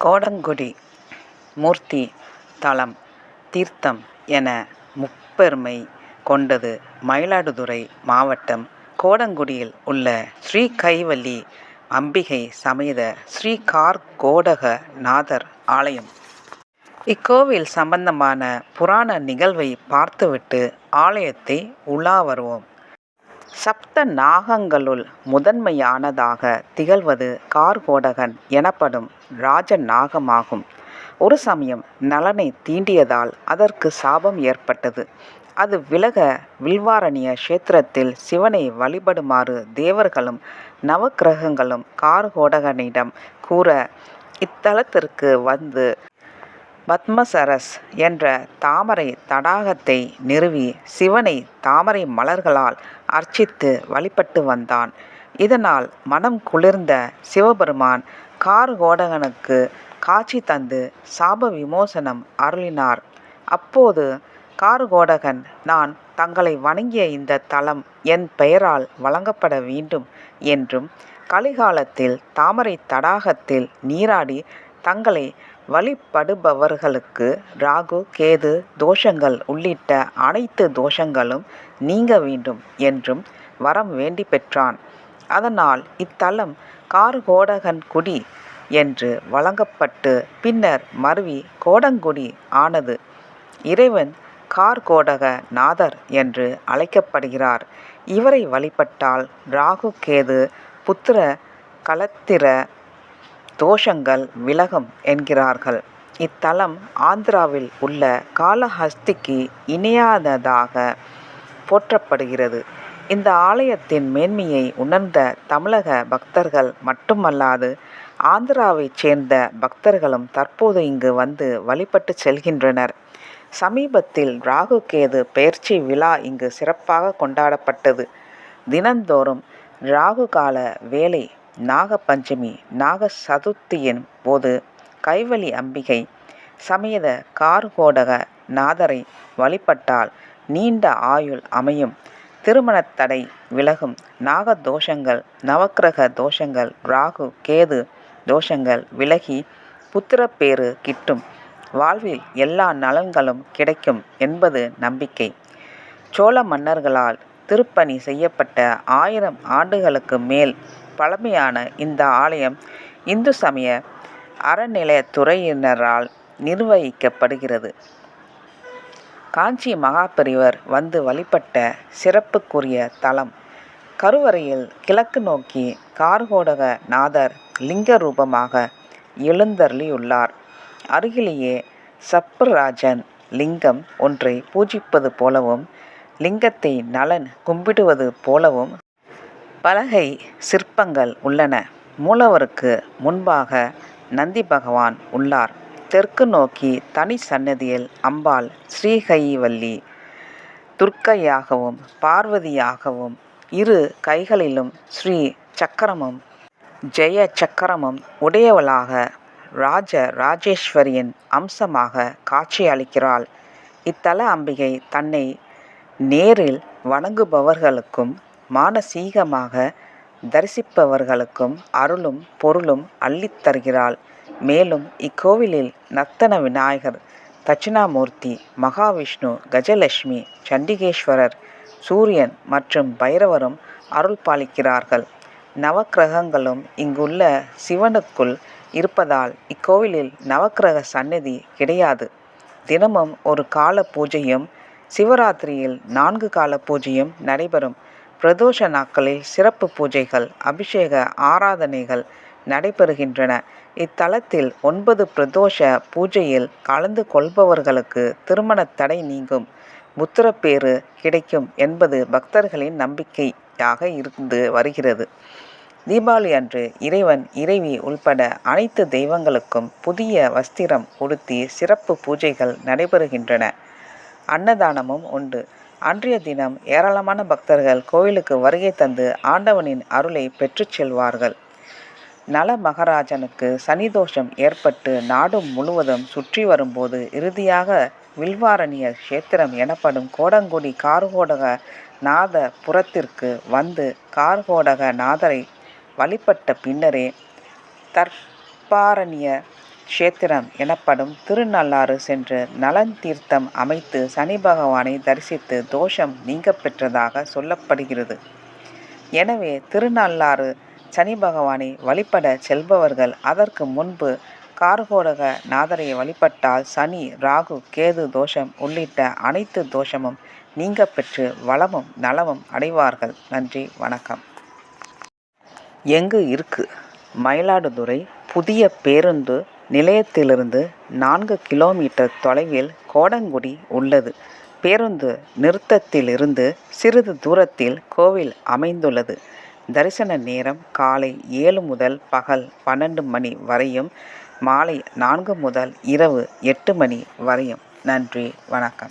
கோடங்குடி மூர்த்தி தலம் தீர்த்தம் என முப்பெருமை கொண்டது மயிலாடுதுறை மாவட்டம் கோடங்குடியில் உள்ள ஸ்ரீ கைவல்லி அம்பிகை சமேத ஸ்ரீ கார்கோடக நாதர் ஆலயம். இக்கோவில் சம்பந்தமான புராண நிகழ்வை பார்த்துவிட்டு ஆலயத்தை உலா வருவோம். சப்த நாகங்களுள் முதன்மையானதாக திகழ்வது கார்கோடகன் எனப்படும் ராஜ நாகமாகும். ஒரு சமயம் நலனை தீண்டியதால் அதற்கு சாபம் ஏற்பட்டது. அது விலக வில்வாரண்ய கஷேத்திரத்தில் சிவனை வழிபடுமாறு தேவர்களும் நவக்கிரகங்களும் கார்கோடகனிடம் கூற இத்தலத்திற்கு வந்து பத்மசரஸ் என்ற தாமரை தடாகத்தை நிறுவி சிவனை தாமரை மலர்களால் அர்ச்சித்து வழிபட்டு வந்தான். இதனால் மனம் குளிர்ந்த சிவபெருமான் கார்கோடகனுக்கு காட்சி தந்து சாப விமோசனம் அருளினார். அப்போது கார்கோடகன் நான் தங்களை வணங்கிய இந்த தலம் என் பெயரால் வழங்கப்பட வேண்டும் என்றும் கலிகாலத்தில் தாமரை தடாகத்தில் நீராடி தங்களை வழிபடுபவர்களுக்கு ராகு கேது தோஷங்கள் உள்ளிட்ட அனைத்து தோஷங்களும் நீங்க வேண்டும் என்றும் வரம் வேண்டி பெற்றான். அதனால் இத்தலம் கார்கோடகன்குடி என்று வழங்கப்பட்டு பின்னர் மருவி கோடங்குடி ஆனது. இறைவன் கார்கோடக நாதர் என்று அழைக்கப்படுகிறார். இவரை வழிபட்டால் ராகு கேது புத்திர களத்திர தோஷங்கள் விலகும் என்கிறார்கள். இத்தலம் ஆந்திராவில் உள்ள காளஹஸ்திக்கு இணையாததாக போற்றப்படுகிறது. இந்த ஆலயத்தின் மேன்மையை உணர்ந்த தமிழக பக்தர்கள் மட்டுமல்லாது ஆந்திராவைச் சேர்ந்த பக்தர்களும் தற்போது இங்கு வந்து வழிபட்டு செல்கின்றனர். சமீபத்தில் ராகு கேது பெயர்ச்சி விழா இங்கு சிறப்பாக கொண்டாடப்பட்டது. தினந்தோறும் ராகு கால வேலை நாக பஞ்சமி நாக சதுர்த்தியின் போது கைவலி அம்பிகை சமேத கார்கோடக நாதரை வழிபட்டால் நீண்ட ஆயுள் அமையும் திருமணத் தடை விலகும் நாக தோஷங்கள் நவக்கிரக தோஷங்கள் ராகு கேது தோஷங்கள் விலகி புத்திரப்பேறு கிட்டும் வாழ்வில் எல்லா நலன்களும் கிடைக்கும் என்பது நம்பிக்கை. சோழ மன்னர்களால் திருப்பணி செய்யப்பட்ட ஆயிரம் ஆண்டுகளுக்கு மேல் பழமையான இந்த ஆலயம் இந்து சமய அறநிலையத்துறையினரால் நிர்வகிக்கப்படுகிறது. காஞ்சி மகாபெரிவர் வந்து வழிபட்ட சிறப்புக்குரிய தலம். கருவறையில் கிழக்கு நோக்கி கார்கோடக நாதர் லிங்க ரூபமாக எழுந்தருளியுள்ளார். அருகிலேயே சர்ப்பராஜன் லிங்கம் ஒன்றை பூஜிப்பது போலவும் லிங்கத்தை நலன் கும்பிடுவது போலவும் பலகை சிற்பங்கள் உள்ளன. மூலவருக்கு முன்பாக நந்தி பகவான் உள்ளார். தெற்கு நோக்கி தனி சன்னதியில் அம்பாள் ஸ்ரீகைவல்லி துர்க்கையாகவும் பார்வதியாகவும் இரு கைகளிலும் ஸ்ரீ சக்கரமும் ஜெய சக்கரமும் உடையவளாக ராஜ ராஜேஸ்வரியின் அம்சமாக காட்சி அளிக்கிறாள். இத்தல அம்பிகை தன்னை நேரில் வணங்குபவர்களுக்கும் மானசீகமாக தரிசிப்பவர்களுக்கும் அருளும் பொருளும் அள்ளித் தருகிறாள். மேலும் இக்கோவிலில் நர்த்தன விநாயகர் தட்சிணாமூர்த்தி மகாவிஷ்ணு கஜலட்சுமி சண்டிகேஸ்வரர் சூரியன் மற்றும் பைரவரும் அருள்பாலிக்கிறார்கள். நவக்கிரகங்களும் இங்குள்ள சிவனுக்குள் இருப்பதால் இக்கோவிலில் நவக்கிரக சன்னதி கிடையாது. தினமும் ஒரு கால பூஜையும் சிவராத்திரியில் நான்கு கால பூஜையும் நடைபெறும். பிரதோஷ நாட்களில் சிறப்பு பூஜைகள் அபிஷேக ஆராதனைகள் நடைபெறுகின்றன. இத்தலத்தில் ஒன்பது பிரதோஷ பூஜையில் கலந்து கொள்பவர்களுக்கு திருமணத் தடை நீங்கும் புத்திரப்பேறு கிடைக்கும் என்பது பக்தர்களின் நம்பிக்கையாக இருந்து வருகிறது. தீபாவளி அன்று இறைவன் இறைவி உள்பட அனைத்து தெய்வங்களுக்கும் புதிய வஸ்திரம் உடுத்தி சிறப்பு பூஜைகள் நடைபெறுகின்றன. அன்னதானமும் உண்டு. அன்றைய தினம் ஏராளமான பக்தர்கள் கோவிலுக்கு வருகை தந்து ஆண்டவனின் அருளை பெற்றுச் செல்வார்கள். நளமகாராஜனுக்கு சனி தோஷம் ஏற்பட்டு நாடும் முழுவதும் சுற்றி வரும்போது இறுதியாக வில்வாரணிய கஷேத்திரம் எனப்படும் கோடங்குடி கார்கோடக நாதபுரத்திற்கு வந்து கார்கோடக நாதரை வழிபட்ட பின்னரே தற்பாரணிய கஷேத்திரம் எனப்படும் திருநள்ளாறு சென்று நலன் தீர்த்தம் அமைத்து சனி பகவானை தரிசித்து தோஷம் நீங்க பெற்றதாக சொல்லப்படுகிறது. எனவே திருநள்ளாறு சனி பகவானை வழிபட செல்பவர்கள் அதற்கு முன்பு கார்கோடக நாதரை வழிபட்டால் சனி ராகு கேது தோஷம் உள்ளிட்ட அனைத்து தோஷமும் நீங்க பெற்று வளமும் நலமும் அடைவார்கள். நன்றி வணக்கம். எங்கு இருக்கு? மயிலாடுதுறை புதிய பேருந்து நிலையத்திலிருந்து நான்கு கிலோமீட்டர் தொலைவில் கோடங்குடி உள்ளது. பேருந்து நிறுத்தத்திலிருந்து சிறிது தூரத்தில் கோவில் அமைந்துள்ளது. தரிசன நேரம் காலை ஏழு முதல் பகல் பன்னெண்டு மணி வரையும் மாலை நான்கு முதல் இரவு எட்டு மணி வரையும். நன்றி வணக்கம்.